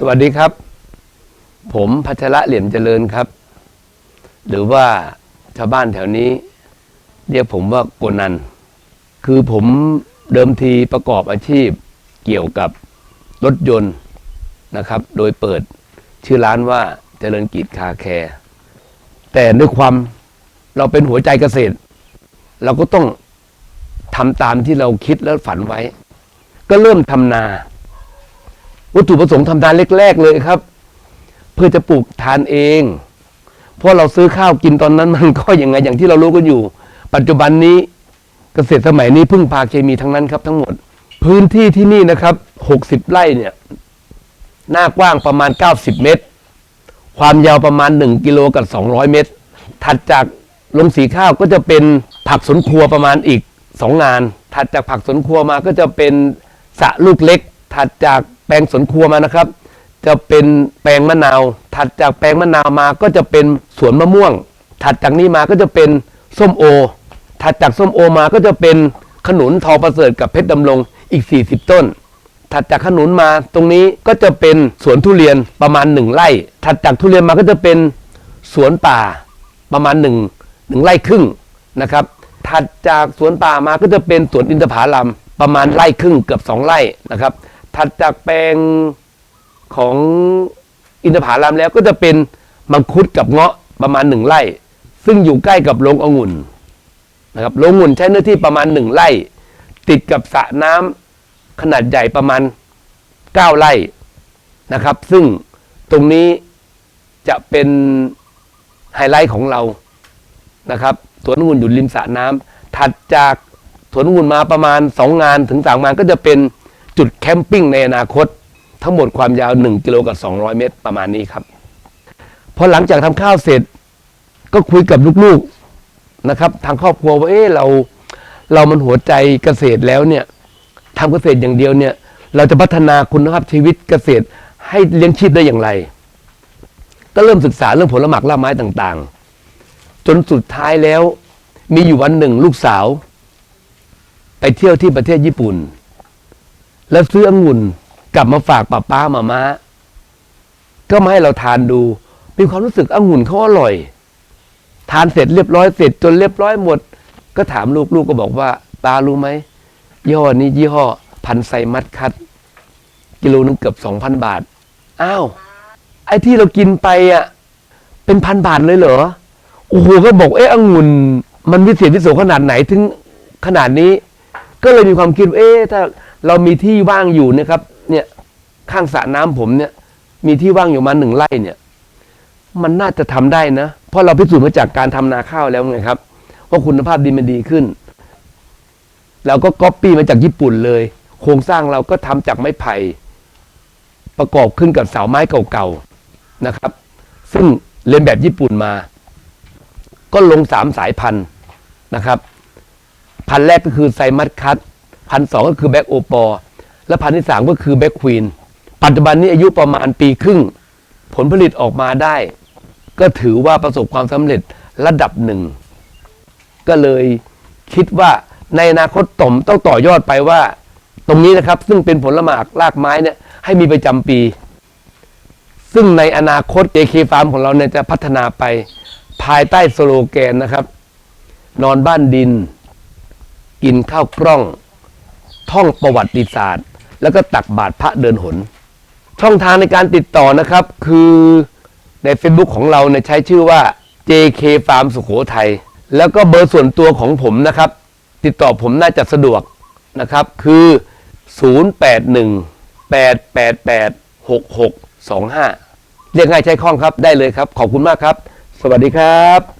สวัสดีครับ ผมพัชระเหลี่ยมเจริญครับ หรือว่าชาวบ้านแถวนี้ เรียกผมว่าโกนัน คือผมเดิมทีประกอบอาชีพเกี่ยวกับรถยนต์นะครับ โดยเปิดชื่อร้านว่าเจริญกิจคาแคร์แต่ด้วยความเราเป็นหัวใจเกษตร เราก็ต้องทำตามที่เราคิดและฝันไว้ ก็เริ่มทำนา วัตถุประสงค์ทำนาแรก ๆ เลยครับ เพื่อจะปลูกทานเอง เพราะเราซื้อข้าวกินตอนนั้นมันก็อยังไงอย่างที่เรารู้กันอยู่ ปัจจุบันนี้เกษตรสมัยนี้พึ่งพาเคมีทั้งนั้นครับ ทั้งหมด พื้นที่ที่นี่นะครับหกสิบไร่เนี่ย หน้ากว้างประมาณ90เมตร ความยาวประมาณ1กิโลกับ200เมตร ถัดจากลงสีข้าวก็จะเป็นผักสวนครัวประมาณอีก2งาน ถัดจากผักสวนครัวมาก็จะเป็นสระลูกเล็ก ถัดจาก แปลงสวนครัวมานะครับ จะเป็นแปลงมะนาว ถัดจากแปลงมะนาวมาก็จะเป็นสวนมะม่วง ถัดจากนี้มาก็จะเป็นส้มโอ ถัดจากส้มโอมาก็จะเป็นขนุนทอประเสริฐกับเพชรดำรงอีก 40 ต้น ถัดจากขนุนมาตรงนี้ก็จะเป็นสวนทุเรียนประมาณหนึ่งไร่ ถัดจากทุเรียนมาก็จะเป็นสวนป่าประมาณหนึ่งหนึ่งไร่ครึ่งนะครับ ถัดจากสวนป่ามาก็จะเป็นสวนอินทผลัมประมาณไร่ครึ่งเกือบสองไร่นะครับ ถัดจากแปลงของอินทผลัมแล้วก็จะเป็นมังคุดกับเงาะประมาณหนึ่งไร่ ซึ่งอยู่ใกล้กับโรงองุ่นนะครับโรงองุ่นใช้เนื้อที่ประมาณหนึ่งไร่ ติดกับสระน้ำขนาดใหญ่ประมาณ9ไร่นะครับ ซึ่งตรงนี้จะเป็นไฮไลท์ของเรานะครับสวนองุ่นอยู่ริมสระน้ำถัดจากสวนองุ่นมาประมาณ2งานถึง3งานก็จะเป็น จุดแคมปิ้งในอนาคต ทั้งหมดความยาว 1 กิโลกับ 200 เมตรประมาณนี้ครับ พอหลังจากทำข้าวเสร็จก็คุยกับลูกๆนะครับ ทางครอบครัวว่าเอ๊ะเราเรามันหัวใจเกษตรแล้วเนี่ยทำเกษตรอย่างเดียวเนี่ย เราจะพัฒนาคุณภาพชีวิตเกษตรให้เลี้ยงชีพได้อย่างไร ก็เริ่มศึกษาเรื่องผลหมากล่าไม้ต่างๆ จนสุดท้ายแล้ว มีอยู่วันหนึ่งลูกสาว ไปเที่ยวที่ประเทศญี่ปุ่น แล้วซื้อองุ่นกลับมาฝากป้าป้ามาม้าก็มาให้เราทานดู มีความรู้สึกองุ่นเขาอร่อย ทานเสร็จเรียบร้อยเสร็จจนเรียบร้อยหมด ก็ถามลูกลูกก็บอกว่าตารู้ไหมยี่ห้อนี้ยี่ห้อ พันไซมัดคัด กิโลนึงเกือบสองพันบาท อ้าว ไอ้ที่เรากินไปอะ เป็นพันบาทเลยเหรอ โอ้โหก็บอกเอ๊ะองุ่น มันวิเศษวิโสขนาดไหนถึงขนาดนี้ ก็เลยมีความคิดว่าเอ๊ะถ้า เรามีที่ว่างอยู่นะครับ เนี่ยข้างสระน้ำผมเนี่ย มีที่ว่างอยู่มาหนึ่งไร่เนี่ย มันน่าจะทำได้นะ เพราะเราพิสูจน์มาจากการทำนาข้าวแล้วไงครับว่าคุณภาพดินมันดีขึ้นเราก็ก๊อปปี้มาจากญี่ปุ่นเลย โครงสร้างเราก็ทำจากไม้ไผ่ประกอบขึ้นกับเสาไม้เก่าๆนะครับ ซึ่งเรียนแบบญี่ปุ่นมา ก็ลงสามสายพันธุ์นะครับ พันธุ์แรกก็คือไซมัสคัต พันสองก็คือแบ็กโอปอและพันที่สามก็คือแบ็กควีนปัจจุบันนี้อายุประมาณปีครึ่ง ผลผลิตออกมาได้ ก็ถือว่าประสบความสำเร็จระดับหนึ่ง ก็เลยคิดว่าในอนาคตต่อมต้องต่อยอดไปว่า ตรงนี้นะครับ ซึ่งเป็นผลหมากรากไม้เนี่ยให้มีประจำปี ซึ่งในอนาคต JK Farm ของเราเนี่ยจะพัฒนาไป ภายใต้สโลแกนนะครับ นอนบ้านดิน กินข้าวกล้อง ท่องประวัติศาสตร์ แล้วก็ตักบาตรพระเดินหน ช่องทางในการติดต่อนะครับคือใน Facebook ของเราเนี่ยใช้ชื่อว่า JK Farm สุโขทัยแล้วก็เบอร์ส่วนตัวของผมนะครับ ติดต่อผมน่าจะสะดวกนะครับคือ 081 888 6625 เรียกง่ายใช้คล่องครับได้เลยครับ ขอบคุณมากครับ สวัสดีครับ